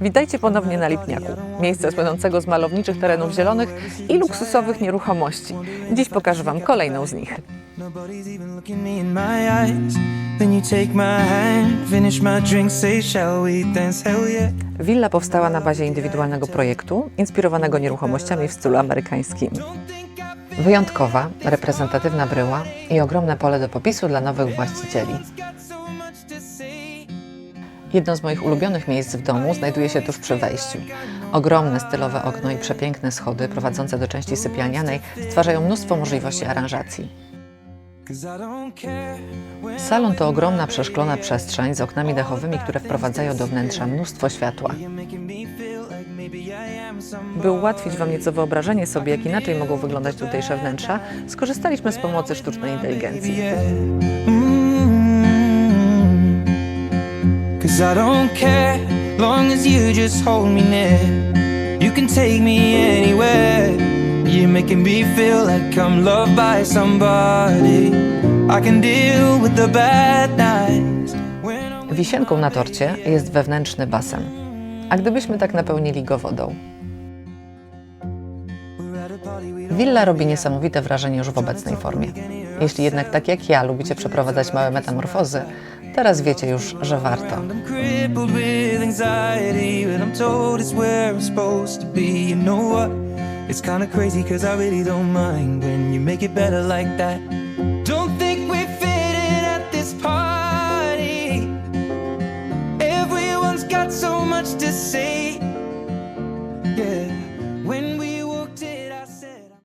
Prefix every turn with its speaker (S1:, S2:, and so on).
S1: Witajcie ponownie na Lipniaku, miejsce słynącego z malowniczych terenów zielonych i luksusowych nieruchomości. Dziś pokażę Wam kolejną z nich. Willa powstała na bazie indywidualnego projektu, inspirowanego nieruchomościami w stylu amerykańskim. Wyjątkowa, reprezentatywna bryła i ogromne pole do popisu dla nowych właścicieli. Jedno z moich ulubionych miejsc w domu znajduje się tuż przy wejściu. Ogromne stylowe okno i przepiękne schody prowadzące do części sypialnianej stwarzają mnóstwo możliwości aranżacji. Salon to ogromna przeszklona przestrzeń z oknami dachowymi, które wprowadzają do wnętrza mnóstwo światła. By ułatwić Wam nieco wyobrażenie sobie, jak inaczej mogą wyglądać tutejsze wnętrza, skorzystaliśmy z pomocy sztucznej inteligencji.
S2: Cause I don't care, long as you just hold me near. You can take me anywhere. You're making me feel like I'm loved by somebody. I can deal with the bad nights.
S1: Wisienką na torcie jest wewnętrzny basen. A gdybyśmy tak napełnili go wodą? Willa robi niesamowite wrażenie już w obecnej formie. Jeśli jednak tak jak ja lubicie przeprowadzać małe metamorfozy, Teraz wiecie już, że warto.
S2: It's kind of crazy cause I really don't mind when you make it better like that. Don't think we fit in at this party. Everyone's got so much to say. Yeah.